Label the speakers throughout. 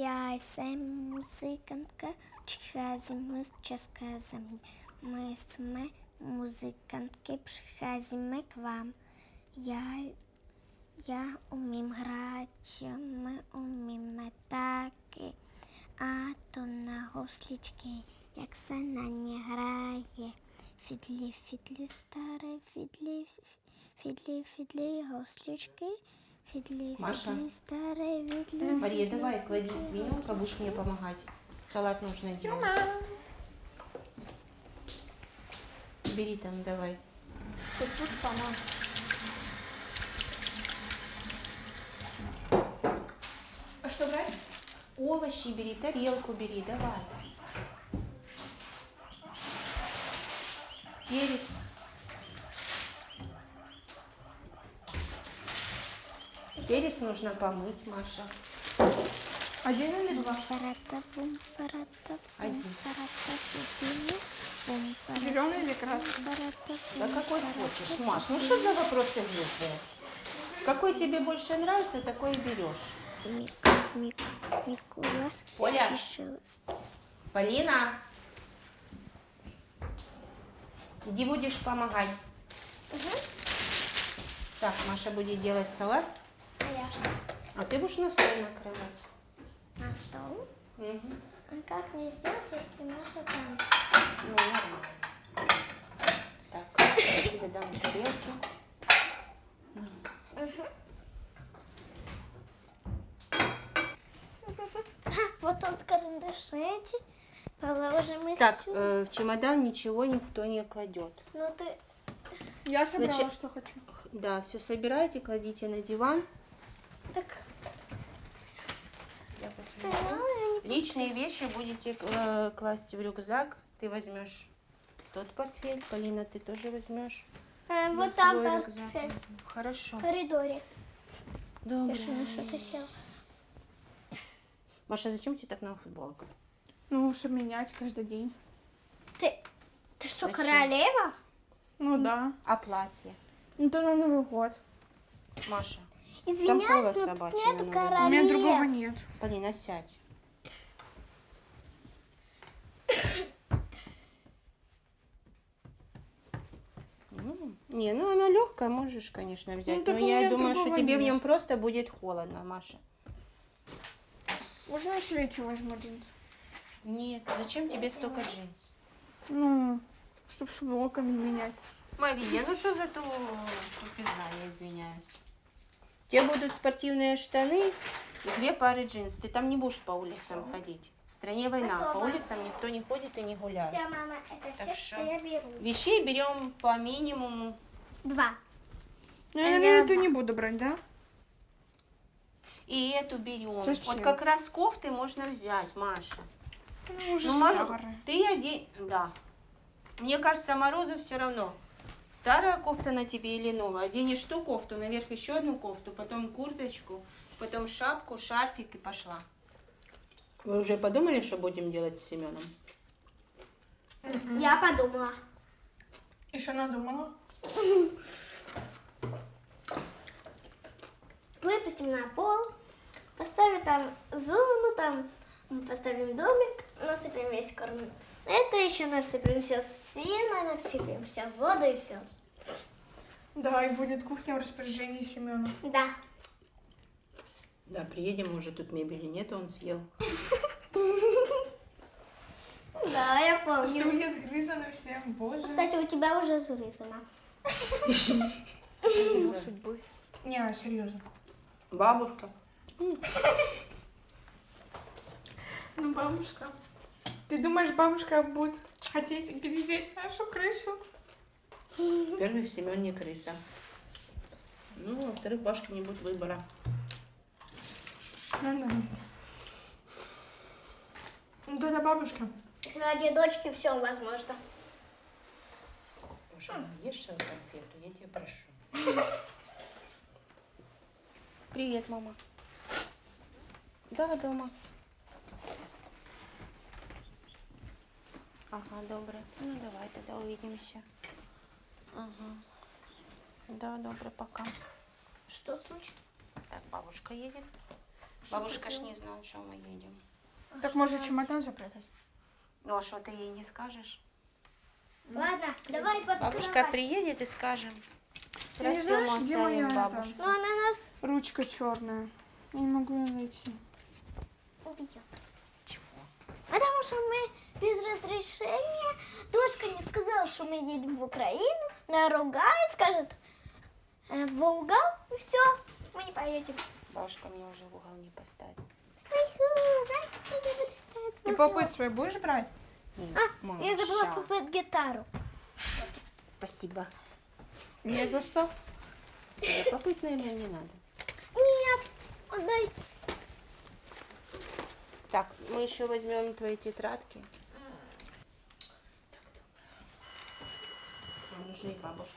Speaker 1: Я сам музикантка, przychodzimy z cieskazami. My jesteśmy muzykantki, przychodzimy k wam. Ja, ja umiem grać, my umiemy takie, a to na гуслички, jak se na nie graje. Fidli, fidli, stare fidli, fidli, fidli, гуслички. Фідлі,
Speaker 2: Маша.
Speaker 1: фідлі, старе, відлі.
Speaker 2: Мария, давай, клади свинюка, будешь мне помогать. Салат нужно делать. Бери там, давай.
Speaker 3: Сейчас тут помогу. А что брать?
Speaker 2: Овощи бери, тарелку бери, давай. Перец. Нужно помыть, Маша.
Speaker 3: Один или два?
Speaker 2: Один.
Speaker 3: Зеленый или красный?
Speaker 2: Да какой хочешь. Маш. Ну что за вопросы глупые? Какой тебе больше нравится, такой и берешь.
Speaker 1: Мик, мик, Микулас,
Speaker 2: Оля. Полина, иди будешь помогать. Так, Маша будет делать салат,
Speaker 1: А я что?
Speaker 2: а ты будешь на стол накрывать.
Speaker 1: На стол?
Speaker 2: Мгм.
Speaker 1: А как мне сделать, если Маша там?
Speaker 2: Ну, нормально. Так, я тебе дам тарелки.
Speaker 1: Вот тут карандаши эти. Положим их
Speaker 2: Так,
Speaker 1: сюда.
Speaker 2: э, в чемодан ничего никто не кладет.
Speaker 1: Ну ты...
Speaker 3: Я собрала,
Speaker 2: Значит-
Speaker 3: что хочу.
Speaker 2: Да, все собирайте, кладите на диван.
Speaker 1: Так...
Speaker 2: Я посмотрю. Личные вещи будете э, класть в рюкзак. Ты возьмешь тот портфель, Полина, ты тоже возьмешь.
Speaker 1: Э, вот там
Speaker 2: свой рюкзак.
Speaker 1: портфель.
Speaker 2: Хорошо.
Speaker 1: В коридоре.
Speaker 2: Добро.
Speaker 1: Я что-то села?
Speaker 2: Маша, зачем тебе так новая футболка?
Speaker 3: Ну, чтобы менять каждый день.
Speaker 1: Ты... Ты что,
Speaker 2: Зачем?
Speaker 1: королева?
Speaker 3: Ну да.
Speaker 2: А платье?
Speaker 3: Ну то на Новый год.
Speaker 2: Маша,
Speaker 1: Извиняюсь, но тут
Speaker 2: собачий
Speaker 1: нету королев.
Speaker 3: У меня другого нет.
Speaker 2: Полина, сядь. Не, ну она легкая, можешь, конечно, взять.
Speaker 3: Ну,
Speaker 2: но я думаю, что тебе в
Speaker 3: нет.
Speaker 2: нем просто будет холодно, Маша.
Speaker 3: Можно еще эти возьму джинсы?
Speaker 2: Нет, зачем тебе столько джинс?
Speaker 3: Ну, чтобы с футболками менять.
Speaker 2: Мария, ну что за ту тупизна, я извиняюсь. Тебе будут спортивные штаны и две пары джинс. Ты там не будешь по улицам ходить. В стране война, по улицам никто не ходит и не гуляет.
Speaker 1: Все, мама, это
Speaker 2: Так
Speaker 1: все,
Speaker 2: что?
Speaker 1: я беру.
Speaker 2: Вещей берем по минимуму.
Speaker 1: Два.
Speaker 3: Ну, я, наверное, эту не буду брать, да?
Speaker 2: И эту берем.
Speaker 3: Зачем?
Speaker 2: Вот как раз кофты можно взять, Маша.
Speaker 3: Ну, уже
Speaker 2: Ну, Маша, ты одень... Да. Мне кажется, Морозу все равно. Старая кофта на тебе или новая. Оденешь ту кофту, наверх еще одну кофту, потом курточку, потом шапку, шарфик и пошла. Вы уже подумали, что будем делать с Семеном?
Speaker 1: Я подумала.
Speaker 3: И что надумала?
Speaker 1: Выпустим на пол, поставим там зону, там поставим домик, насыпем весь корм. Это еще насыпем все сено, насыпем все воду и все.
Speaker 3: Да, и будет кухня в распоряжении Семена.
Speaker 1: Да.
Speaker 2: Да, приедем, уже тут мебели нет, он съел.
Speaker 1: Да, я помню.
Speaker 3: Стулья сгрызаны все, боже.
Speaker 1: Кстати, у тебя уже
Speaker 3: судьбы. Не, серьезно.
Speaker 2: Бабушка.
Speaker 3: Ну, бабушка. Ты думаешь, бабушка будет хотеть глядеть нашу крысу?
Speaker 2: Во-первых, Семен не крыса. Ну, во-вторых, бабушка не будет выбора.
Speaker 3: Ну, да. Ну, тогда бабушка.
Speaker 1: Ради дочки все возможно.
Speaker 2: Маша, ешь свою конфету, я тебя прошу. Привет, мама. Да, дома. Ага, добре. Ну, давай тогда увидимся. Ага. Да, добре, пока.
Speaker 1: Что случилось?
Speaker 2: Так, бабушка едет. Бабушка ж не знает, что мы едем.
Speaker 3: Так может чемодан запрятать?
Speaker 2: Ну а что ты ей не скажешь?
Speaker 1: Ладно, давай под
Speaker 2: Бабушка приедет и скажем.
Speaker 3: Ты не
Speaker 2: Красиво
Speaker 3: знаешь, где моя
Speaker 2: оставим бабушку.
Speaker 1: Ну, она нас
Speaker 3: Ручка черная. Я не могу ее найти.
Speaker 1: убьет.
Speaker 2: Чего?
Speaker 1: Потому что мы без разрешения. Дочка не сказала, что мы едем в Украину. Наругает, скажет э, в угол, и все, мы не поедем.
Speaker 2: Бабушка мне уже в угол не поставит.
Speaker 1: Ай, знаете, я не буду ставить в
Speaker 3: Ты
Speaker 1: угол.
Speaker 3: попыт свой будешь брать?
Speaker 2: Не,
Speaker 1: А, я забыла купить гитару.
Speaker 2: Спасибо.
Speaker 3: Не за что.
Speaker 2: Тебе попыть, наверное, не надо.
Speaker 1: Нет, отдай.
Speaker 2: Так, мы еще возьмем твои тетрадки. Нужны и бабушка.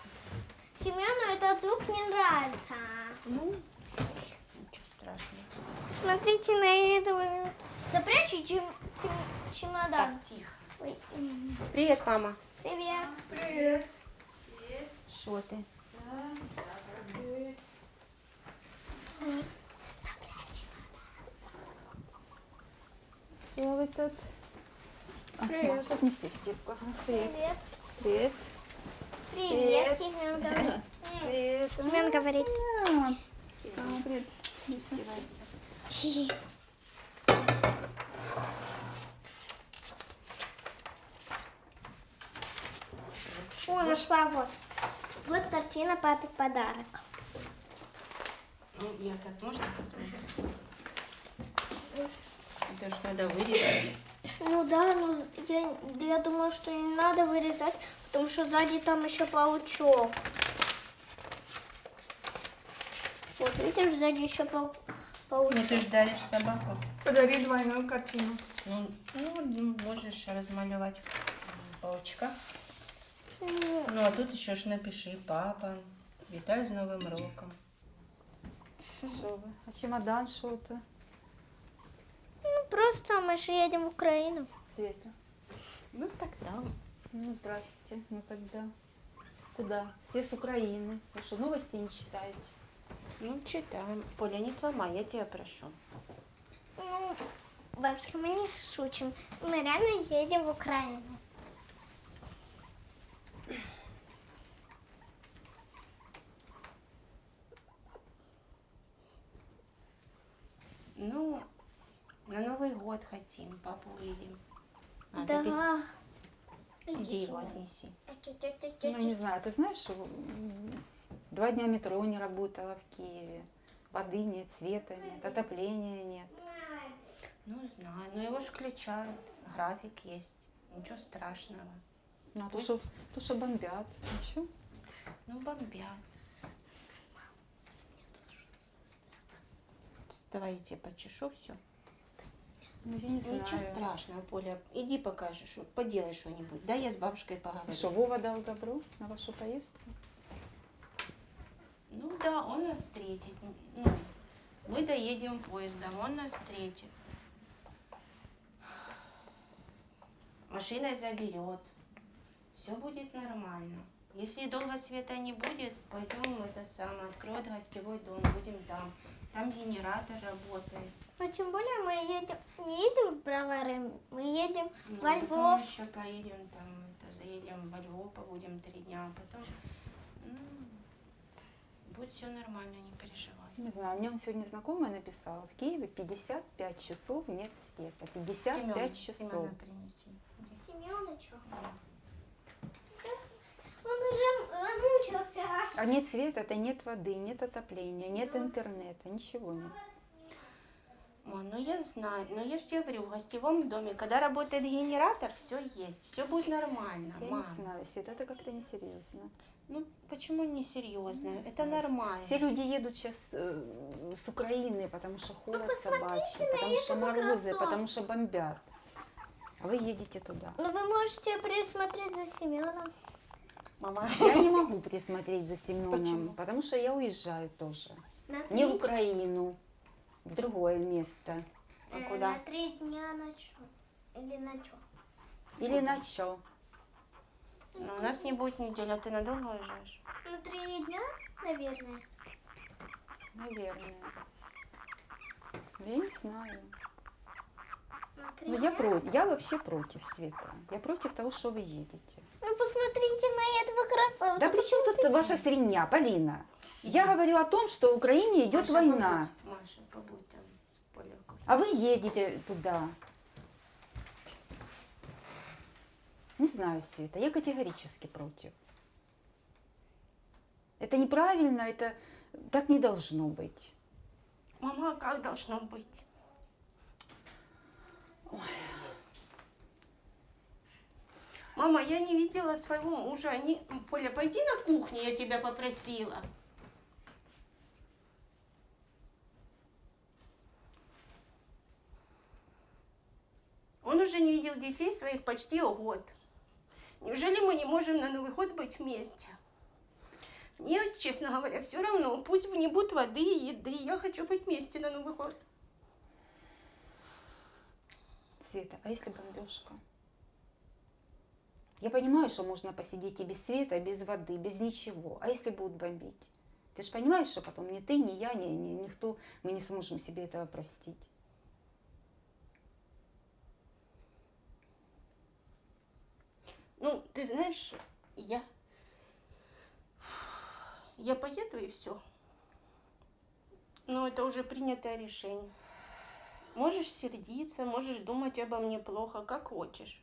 Speaker 1: Семену этот звук не нравится.
Speaker 2: Ну, ничего страшного.
Speaker 1: Смотрите на этого. Запрячь чем, чем- чемодан.
Speaker 2: Так, тихо.
Speaker 1: Ой,
Speaker 2: Привет, мама.
Speaker 1: Привет.
Speaker 3: Привет.
Speaker 2: Что ты?
Speaker 1: Запрячь.
Speaker 4: Все вы тут?
Speaker 3: Привет.
Speaker 4: Отнеси в. Привет.
Speaker 1: Привет.
Speaker 4: Привет.
Speaker 1: Привет, Семен говорит.
Speaker 4: Привет.
Speaker 1: Семен говорит.
Speaker 4: Привет.
Speaker 1: Ти. О, нашла вот. Вот картина папе подарок.
Speaker 2: Ну, я так можно посмотреть? Это ж надо вырезать.
Speaker 1: Ну да, ну я, я думала, что не надо вырезать, потому что сзади там еще паучок. Вот видишь, сзади еще
Speaker 2: Ну,
Speaker 1: паучок.
Speaker 2: ты ж даришь собаку.
Speaker 3: Подари двойную картину.
Speaker 2: Ну, ну, ну, можешь размалевать паучка.
Speaker 1: Ну,
Speaker 2: Ну, а тут еще ж напиши, папа, витай з Новим роком.
Speaker 4: Что вы? А чемодан что то
Speaker 1: ну, просто мы же едем в Украину.
Speaker 4: Света?
Speaker 2: Ну, тогда.
Speaker 4: Ну, здрасте. Ну, тогда. Куда? Все с Украины. Вы что, новости не читаете?
Speaker 2: Ну, читаем. Поля, не сломай, я тебя прошу.
Speaker 1: Ну, бабушка, мы не шутим. Мы реально едем в Украину.
Speaker 2: Ну, на Новый год хотим, папу увидим. А, забери.
Speaker 1: Да.
Speaker 2: Иди его отнеси.
Speaker 4: Ну, не знаю, ты знаешь, два дня метро не работало в Киеве. Воды нет, света нет, отопления нет.
Speaker 2: Ну, знаю, но его ж включают. График есть. Ничего страшного.
Speaker 4: Ну, а то, что, то, что бомбят. Ничего.
Speaker 2: Ну, бомбят. Давай я тебе почешу все.
Speaker 4: Ну, я не знаю.
Speaker 2: Ничего страшного, Поля. Иди покажешь, поделай что-нибудь. Да, я с бабушкой поговорю.
Speaker 4: А что, Вова дал добро на вашу поездку?
Speaker 2: Ну да, он нас встретит. Ну, мы доедем поездом, он нас встретит. Машиной заберет. Все будет нормально. Если долго света не будет, пойдем это самое, откроют гостевой дом, будем там. Там генератор работает.
Speaker 1: Но тем более мы едем, не едем в Бровары, мы едем
Speaker 2: Ну,
Speaker 1: во
Speaker 2: потом
Speaker 1: Львов.
Speaker 2: еще поедем там, это, заедем во Львов, побудем три дня, а потом ну, будет все нормально, не переживай.
Speaker 4: Не знаю, мне он сегодня знакомая написала. В Киеве 55 часов нет света. 55
Speaker 2: Семен,
Speaker 4: часов.
Speaker 2: Семена принеси. Иди.
Speaker 1: Семёнычу. Он уже замучился.
Speaker 4: А нет света, это нет воды, нет отопления, нет интернета, ничего нет.
Speaker 2: Ма, ну я знаю, но я же тебе говорю, в гостевом доме, когда работает генератор, все есть, все будет нормально,
Speaker 4: Я
Speaker 2: мам.
Speaker 4: не знаю, Света, это как-то несерьезно.
Speaker 2: Ну почему не серьезно?
Speaker 4: Не
Speaker 2: Это
Speaker 4: знаю.
Speaker 2: нормально.
Speaker 4: Все люди едут сейчас э, с Украины, потому что холод
Speaker 1: посмотрите
Speaker 4: собачий, потому что морозы, потому что бомбят. А вы едете туда.
Speaker 1: Ну вы можете присмотреть за Семеном.
Speaker 2: Мама,
Speaker 4: Я не могу присмотреть за Семеном,
Speaker 2: Почему?
Speaker 4: потому что я уезжаю тоже.
Speaker 1: На
Speaker 4: Не в Украину, в другое место.
Speaker 2: а
Speaker 1: э,
Speaker 2: куда?
Speaker 1: На три дня на чё? Или на чё?
Speaker 4: Или на чё?
Speaker 2: Ну, у нас не будет недели, а ты надолго уезжаешь?
Speaker 1: На три дня, наверное.
Speaker 4: Наверное. Я не знаю.
Speaker 1: Смотри.
Speaker 4: Ну, я против. Я вообще против, Света. Я против того, что вы едете.
Speaker 1: Ну посмотрите на этого красавца.
Speaker 4: Да при чем тут ваша свинья, Полина? Я говорю о том, что в Украине идет
Speaker 2: Маша,
Speaker 4: война,
Speaker 2: побудь, Маша, побудь там с Поляком.
Speaker 4: а вы едете туда. Не знаю, Света, я категорически против. Это неправильно, это так не должно быть.
Speaker 2: Мама, а как должно быть? Мама, я не видела своего мужа. Они... Поля, пойди на кухню, я тебя попросила. Он уже не видел детей своих почти год. Неужели мы не можем на Новый год быть вместе? Мне, честно говоря, все равно. Пусть не будет воды и еды. Я хочу быть вместе на Новый год.
Speaker 4: Света, а если бомбежка? Я понимаю, что можно посидеть и без света, без воды, без ничего. А если будут бомбить? Ты же понимаешь, что потом ни ты, ни я, ни, ни никто, мы не сможем себе этого простить.
Speaker 2: Ну, ты знаешь, я... Я поеду и все. Но это уже принятое решение. Можешь сердиться, можешь думать обо мне плохо, как хочешь.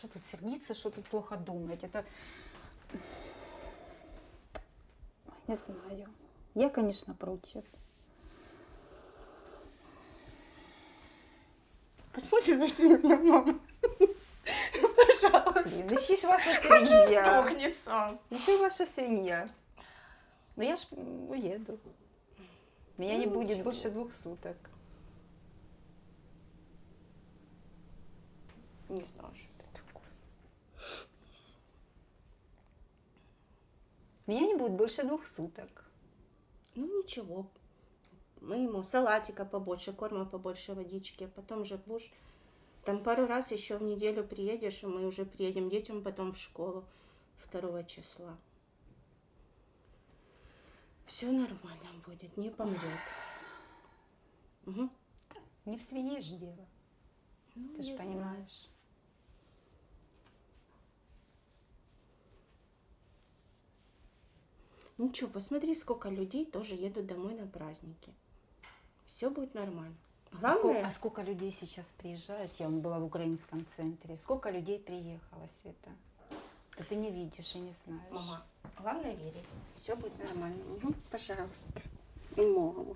Speaker 4: Не что тут сердиться, что тут плохо думать. Это... Ой, не знаю. Я, конечно, против.
Speaker 2: Посмотри на меня, мама. Пожалуйста.
Speaker 4: Ищи ж ваша свинья.
Speaker 2: Сдохнет сам.
Speaker 4: Ищи ваша свинья. Но я ж уеду. Меня не
Speaker 2: Ну,
Speaker 4: будет
Speaker 2: ничего.
Speaker 4: больше двух суток.
Speaker 2: Не знаю, что это такое.
Speaker 4: Меня не будет больше двух суток.
Speaker 2: Ну ничего. Мы ему салатика побольше, корма побольше, водички. Потом же будешь... Там пару раз еще в неделю приедешь, и мы уже приедем детям потом в школу 2 числа. Все нормально будет, не помрет. Мгм.
Speaker 4: Не в свинье ж дело.
Speaker 2: Ну,
Speaker 4: Ты же
Speaker 2: не
Speaker 4: понимаешь.
Speaker 2: Ничего, посмотри, сколько людей тоже едут домой на праздники. Все будет нормально.
Speaker 4: А сколько,
Speaker 2: Главное,
Speaker 4: а сколько людей сейчас приезжает? Я была в украинском центре. Сколько людей приехало, Света? Да ты не видишь и не знаешь.
Speaker 2: мама, главное верить. Все будет нормально. Мгм, Пожалуйста. Мама.